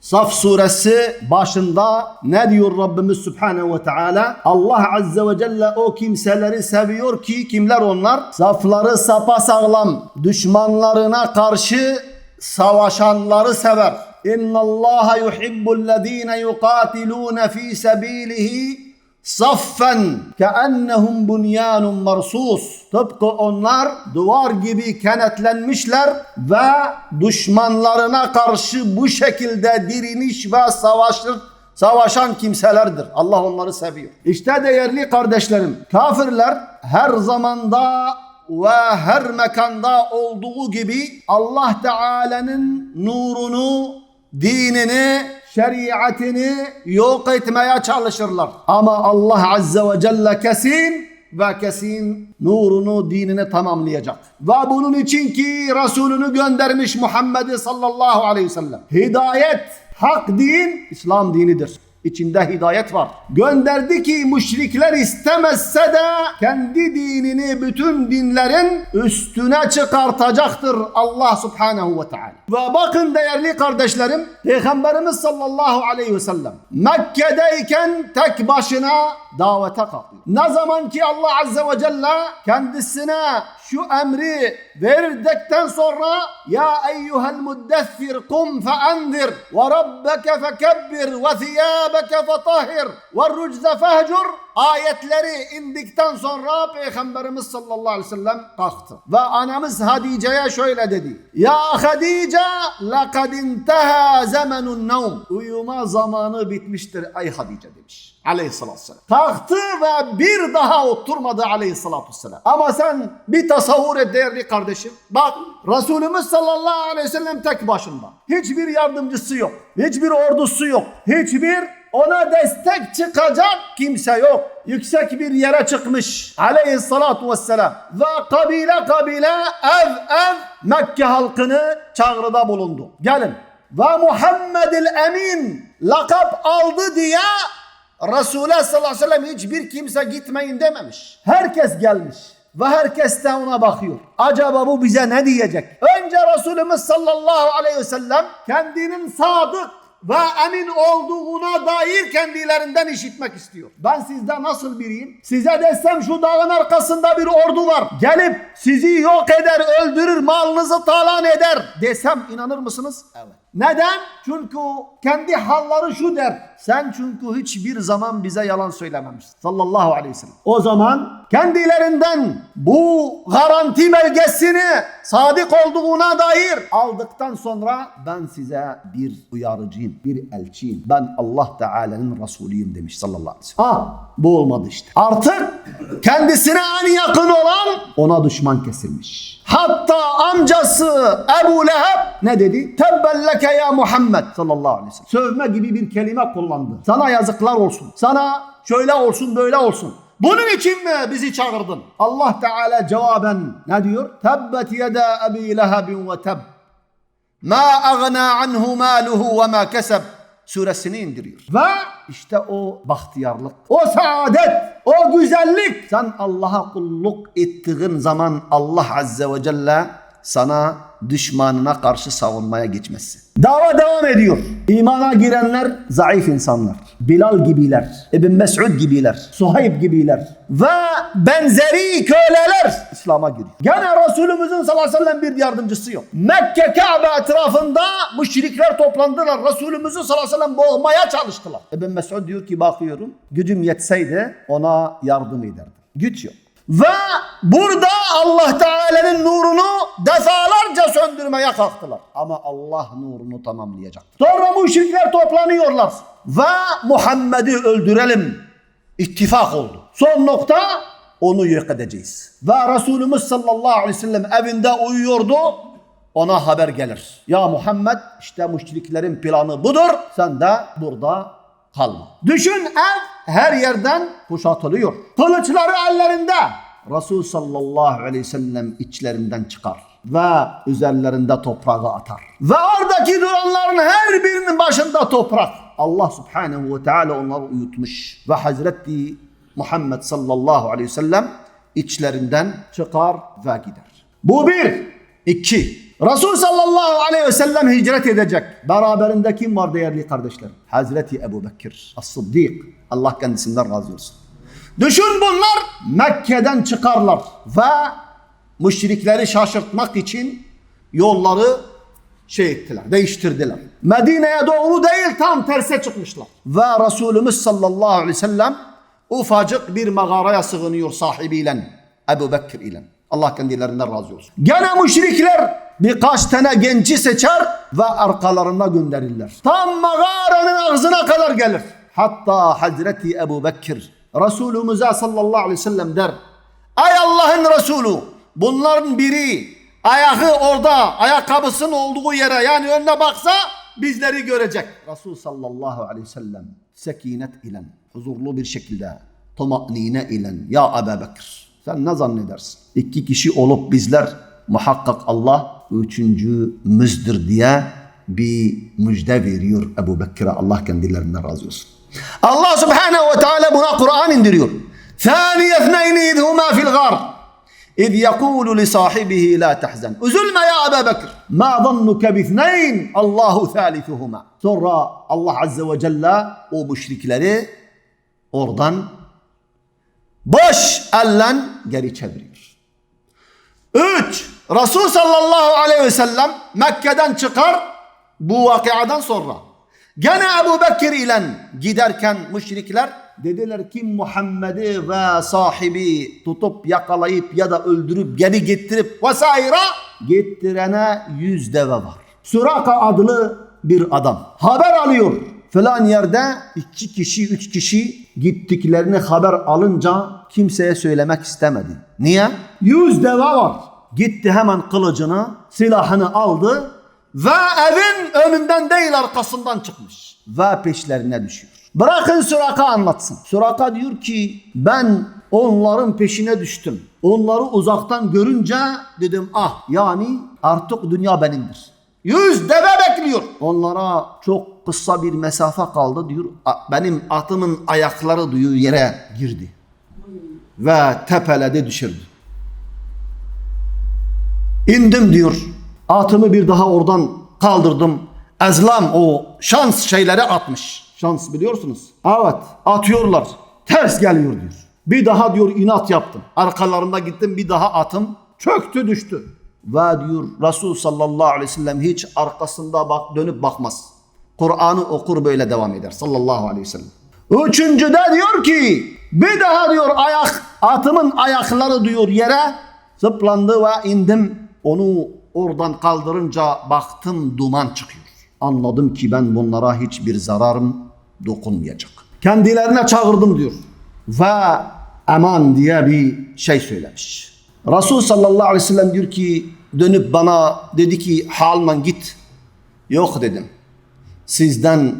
Saf suresi başında ne diyor Rabbimiz Subhanahu ve Teala? Allah Azze ve Celle o kimseleri seviyor ki kimler onlar? Safları sapasağlam düşmanlarına karşı savaşanları sever. İnna Allah yuhibbu'llezine yuqatilun fi sabilihi saffen keennehum bunyanun marsus. Tıpkı onlar duvar gibi kenetlenmişler ve düşmanlarına karşı bu şekilde direniş ve savaşır savaşan kimselerdir. Allah onları seviyor. İşte değerli kardeşlerim, kafirler her zamanda ve her mekanda olduğu gibi Allah Teala'nın nurunu, dinini, şeriatini yok etmeye çalışırlar. Ama Allah Azze ve Celle kesin ve kesin nurunu, dinini tamamlayacak. Ve bunun için ki Resulünü göndermiş Muhammed sallallahu aleyhi ve sellem. Hidayet, hak din, İslam dinidir. İçinde hidayet var. Gönderdi ki müşrikler istemezse de kendi dinini bütün dinlerin üstüne çıkartacaktır Allah subhanehu ve teala. Ve bakın değerli kardeşlerim Peygamberimiz sallallahu aleyhi ve sellem Mekke'deyken tek başına davete kalkıyor. Ne zaman ki Allah azze ve celle kendisine şu emri verdikten sonra ya eyyuhel muddessir kum feenzir ve rabbeke fekebbir ve thiyabeke fetahhir ve rucze fehcur ayetleri indikten sonra Peygamberimiz sallallahu aleyhi ve sellem kalktı. Ve anamız Hadice'ye şöyle dedi. Ya Hadice lekad inteha zemenun nevm. Uyuma zamanı bitmiştir ey Hadice demiş. Aleyhissalatü vesselam. Kalktı ve bir daha oturmadı aleyhissalatü vesselam. Ama sen bir tasavvur et değerli kardeşim. Bak Resulümüz sallallahu aleyhi ve sellem tek başında. Hiçbir yardımcısı yok. Hiçbir ordusu yok. Hiçbir ona destek çıkacak kimse yok. Yüksek bir yere çıkmış aleyhissalatu vesselam. Ve kabile kabile ev ev Mekke halkını çağrıda bulundu. Gelin. Ve Muhammedil Emin lakap aldı diye Resulullah sallallahu aleyhi ve sellem hiçbir kimse gitmeyin dememiş. Herkes gelmiş. Ve herkes de ona bakıyor. Acaba bu bize ne diyecek? Önce Resulümüz sallallahu aleyhi ve sellem kendinin sadık ve emin olduğuna dair kendilerinden işitmek istiyor. Ben sizde nasıl biriyim? Size desem şu dağın arkasında bir ordu var. Gelip sizi yok eder, öldürür, malınızı talan eder desem inanır mısınız? Evet. Neden? Çünkü kendi halları şu der. Sen çünkü hiçbir zaman bize yalan söylememişsin. Sallallahu aleyhi ve sellem. O zaman kendilerinden bu garanti belgesini sadık olduğuna dair aldıktan sonra ben size bir uyarıcıyım, bir elçiyim. Ben Allah Teala'nın Resulüyüm demiş sallallahu aleyhi ve sellem. Ah bu olmadı işte. Artık kendisine en yakın olan ona düşman kesilmiş. Hatta amcası Ebu Leheb ne dedi? Tebbelleke ya Muhammed sallallahu aleyhi ve sellem. Sövme gibi bir kelime kullandı. Sana yazıklar olsun. Sana şöyle olsun böyle olsun. Bunun için mi bizi çağırdın? Allah Teala cevaben ne diyor? Tebbet yeda Ebi Lehebin ve teb. Ma agna anhu maluhu ve ma keseb suresini indiriyor. Ve işte o bahtiyarlık, o saadet, o güzellik. Sen Allah'a kulluk ettiğin zaman Allah Azze ve Celle sana düşmanına karşı savunmaya geçmezsin. Dava devam ediyor. İmana girenler zayıf insanlar. Bilal gibiler, İbn Mes'ud gibiler, Suhayb gibiler ve benzeri köleler İslam'a giriyor. Gene Resulümüzün sallallahu aleyhi ve sellem bir yardımcısı yok. Mekke Kabe etrafında müşrikler toplandılar. Resulümüzü sallallahu aleyhi ve sellem boğmaya çalıştılar. İbn Mes'ud diyor ki bakıyorum gücüm yetseydi ona yardım ederdim. Güç yok. Ve burada Allah Teala'nın nurunu defalarca söndürmeye kalktılar. Ama Allah nurunu tamamlayacak. Sonra müşrikler toplanıyorlar. Ve Muhammed'i öldürelim. İttifak oldu. Son nokta onu yok edeceğiz. Ve Resulümüz sallallahu aleyhi ve sellem evinde uyuyordu. Ona haber gelir. Ya Muhammed işte müşriklerin planı budur. Sen de burada kalma. Düşün ev her yerden kuşatılıyor. Kılıçları ellerinde. Resul sallallahu aleyhi ve sellem içlerinden çıkar ve üzerlerinde toprağı atar. Ve oradaki duranların her birinin başında toprak. Allah subhanehu ve teala onları uyutmuş. Ve Hazreti Muhammed sallallahu aleyhi ve sellem içlerinden çıkar ve gider. Bu bir. iki. Resul sallallahu aleyhi ve sellem hicret edecek. Beraberinde kim var değerli kardeşler? Hazreti Ebu Bekir As-Sıddık. Allah kendisinden razı olsun. Düşün bunlar Mekke'den çıkarlar ve müşrikleri şaşırtmak için yolları şey ettiler, değiştirdiler. Medine'ye doğru değil tam terse çıkmışlar. Ve Resulümüz sallallahu aleyhi ve sellem ufacık bir mağaraya sığınıyor sahibiyle Ebu Bekir ile. Allah kendilerinden razı olsun. Gene müşrikler birkaç tane genci seçer ve arkalarına gönderirler. Tam mağaranın ağzına kadar gelir. Hatta Hazreti Ebu Bekir Resulümüze sallallahu aleyhi ve sellem der. Ay Allah'ın Resulü bunların biri ayağı orada ayakkabısının olduğu yere yani önüne baksa bizleri görecek. Resul sallallahu aleyhi ve sellem sekinet ile huzurlu bir şekilde tomaknine ile ya Ebu Bekir sen ne zannedersin? İki kişi olup bizler muhakkak Allah üçüncümüzdür diye bir müjde veriyor Ebu Bekir'e Allah kendilerinden razı olsun. Allah subhanehu ve teala buna Kur'an indiriyor. ثاني اثنين إذ هما في الغار إذ يقول لصاحبه لا تحزن Üzülme ya Ebu Bekir. Ma zannuke bithneyn Allahu thalithuhuma. Sonra Allah Azze ve Celle o müşrikleri oradan boş ellen geri çeviriyor. Üç, Resul sallallahu aleyhi ve sellem Mekke'den çıkar bu vakiadan sonra. Gene Ebu Bekir ile giderken müşrikler dediler ki Muhammed'i ve sahibi tutup yakalayıp ya da öldürüp geri getirip vesaire getirene yüz deve var. Suraka adlı bir adam haber alıyor. Falan yerde iki kişi, üç kişi gittiklerini haber alınca kimseye söylemek istemedi. Niye? Yüz deve var. Gitti hemen kılıcını, silahını aldı ve evin önünden değil arkasından çıkmış. Ve peşlerine düşüyor. Bırakın Suraka anlatsın. Suraka diyor ki ben onların peşine düştüm. Onları uzaktan görünce dedim ah yani artık dünya benimdir. Yüz deve bekliyor. Onlara çok kısa bir mesafe kaldı diyor. "A- Benim atımın ayakları diyor yere girdi. Ve tepeledi düşürdü. İndim diyor. Atımı bir daha oradan kaldırdım. Ezlam o şans şeyleri atmış. Şans biliyorsunuz. Evet atıyorlar. Ters geliyor diyor. Bir daha diyor inat yaptım. Arkalarında gittim bir daha atım çöktü düştü. Ve diyor Resul sallallahu aleyhi ve sellem hiç arkasında bak dönüp bakmaz. Kur'an'ı okur böyle devam eder sallallahu aleyhi ve sellem. Üçüncüde diyor ki bir daha diyor ayak atımın ayakları diyor yere zıplandı ve indim. Onu oradan kaldırınca baktım duman çıkıyor. Anladım ki ben bunlara hiçbir zararım dokunmayacak. Kendilerine çağırdım diyor. Ve eman diye bir şey söylemiş. Resul sallallahu aleyhi ve sellem diyor ki dönüp bana dedi ki halman git. Yok dedim sizden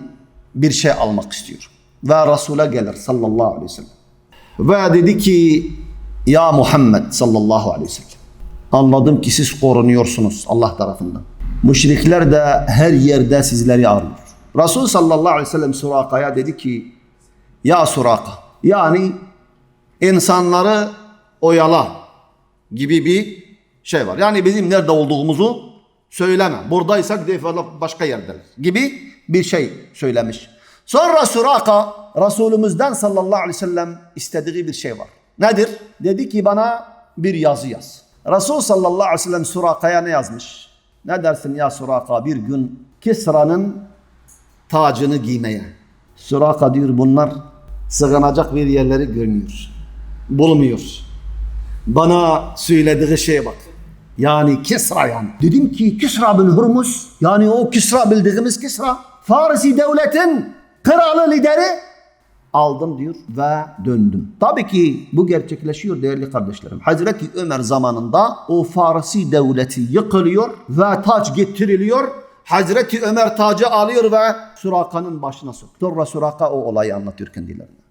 bir şey almak istiyorum. Ve Resul'e gelir sallallahu aleyhi ve sellem. Ve dedi ki ya Muhammed sallallahu aleyhi ve sellem. Anladım ki siz korunuyorsunuz Allah tarafından. Müşrikler de her yerde sizleri arıyor. Resul sallallahu aleyhi ve sellem Suraka'ya dedi ki ya Suraka yani insanları oyala gibi bir şey var. Yani bizim nerede olduğumuzu söyleme. Buradaysak defalar başka yerderiz gibi bir şey söylemiş. Sonra Suraka Resulümüzden sallallahu aleyhi ve sellem istediği bir şey var. Nedir? Dedi ki bana bir yazı yaz. Resul sallallahu aleyhi ve sellem Suraka'ya ne yazmış? Ne dersin ya Suraka bir gün Kisra'nın tacını giymeye. Suraka diyor bunlar sığınacak bir yerleri görmüyor. Bulmuyor. Bana söylediği şeye bak. Yani Kisra yani. Dedim ki Kisra bin Hurmuz yani o Kisra bildiğimiz Kisra. Farisi devletin kralı lideri aldım diyor ve döndüm. Tabii ki bu gerçekleşiyor değerli kardeşlerim. Hazreti Ömer zamanında o Farisi devleti yıkılıyor ve taç getiriliyor. Hazreti Ömer tacı alıyor ve Suraka'nın başına sokuyor. Sonra Suraka o olayı anlatıyor kendilerine.